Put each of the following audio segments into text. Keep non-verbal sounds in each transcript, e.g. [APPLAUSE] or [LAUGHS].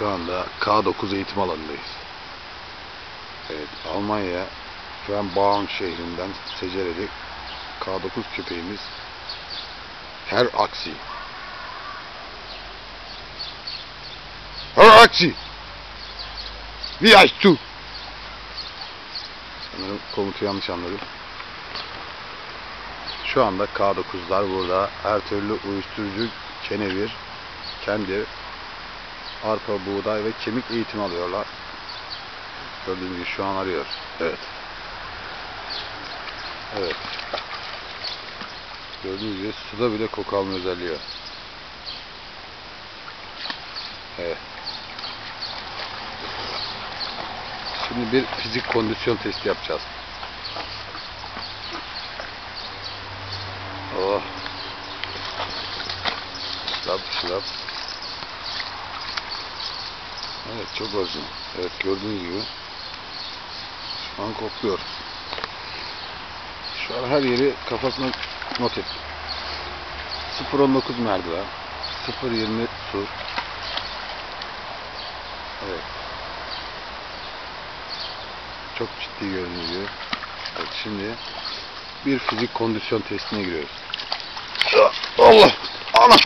Şu anda K9 eğitim alanındayız. Evet, Almanya şu an Baum şehrinden Secere'de K9 köpeğimiz her aksi. Her aksi. Wie heißt du? Sanırım komutu yanlış anladım. Şu anda K9'lar burada her türlü uyuşturucu, kenevir, kendir, arpa, buğday ve kemik eğitimi alıyorlar. Gördüğünüz gibi şu an arıyor. Evet. Evet. Gördüğünüz gibi suda bile koku alma özelliği var. Evet. Şimdi bir fizik kondisyon testi yapacağız. Oh. Şılap şılap. Evet çok orijinal. Evet gördüğünüz gibi şu an kokluyor. Şu an her yeri kafasına not et. 0.19 merdiven. 0.20 su. Evet. Çok ciddi gibi. Evet şimdi bir fizik kondisyon testine giriyoruz. Allah! Ana!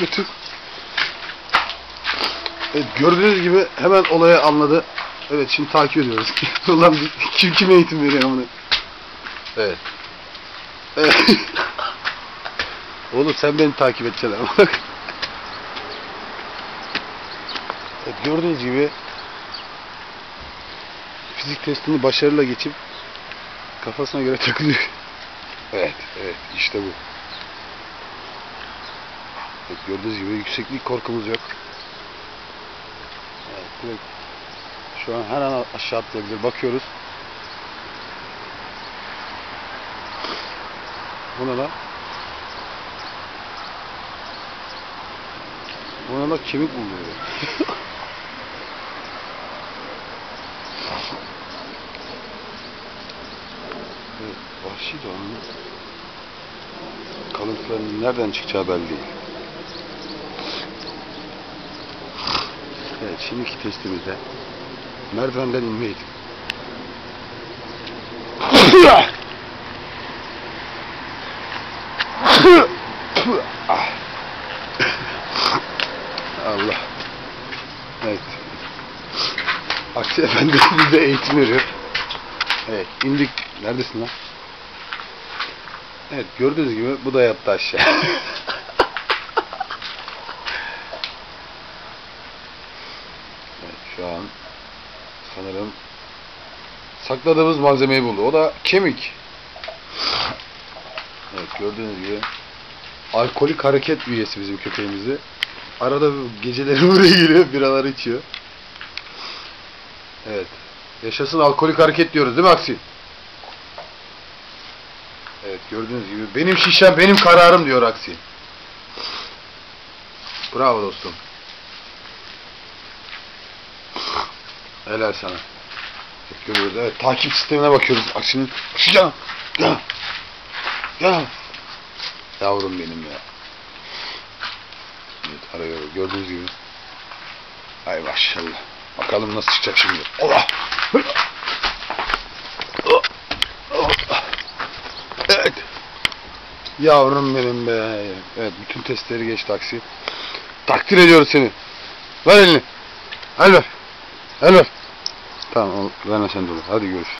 Bütün Evet, gördüğünüz gibi hemen olayı anladı. Evet şimdi takip ediyoruz. [LAUGHS] Ulan kim kime eğitim veriyor bunu? Evet. Evet. [LAUGHS] Oğlum sen beni takip edeceksin ama. [LAUGHS] Evet, gördüğünüz gibi fizik testini başarıyla geçip kafasına göre takılıyor. Evet, evet işte bu. Evet, gördüğünüz gibi yükseklik korkumuz yok. Evet, direkt şu an her an aşağı atlayabilir. Bakıyoruz. Bu ne lan? Bu ne lan? Kemik buluyor. [LAUGHS] Evet, vahşi onun kalıntılarının nereden çıkacağı belli değil. Evet, şimdiki testimizde merdivenden inmeydi. Allah. Evet. Aksi Efendi [LAUGHS] bize eğitim veriyor. Evet, indik. Neredesin lan? Evet, gördüğünüz gibi bu da yattı aşağı. [LAUGHS] Evet, şu an sanırım sakladığımız malzemeyi buldu. O da kemik. Evet gördüğünüz gibi alkolik hareket üyesi bizim köpeğimizi. Arada geceleri [LAUGHS] buraya geliyor, biralar içiyor. Evet. Yaşasın alkolik hareket diyoruz değil mi Aksi? Evet gördüğünüz gibi benim şişem benim kararım diyor Aksi. Bravo dostum. Helal sana. Görüyoruz. Evet, takip sistemine bakıyoruz. Aksinin. Aksine. Ya. Ya. Yavrum benim ya. Evet, arıyor. Gördüğünüz gibi. Ay maşallah. Bakalım nasıl çıkacak şimdi. Allah. Evet. Yavrum benim be. Evet, bütün testleri geçti aksi. Takdir ediyoruz seni. Ver elini. El ver. El ver. Tamam, o- verme sen dur. Hadi görüşürüz.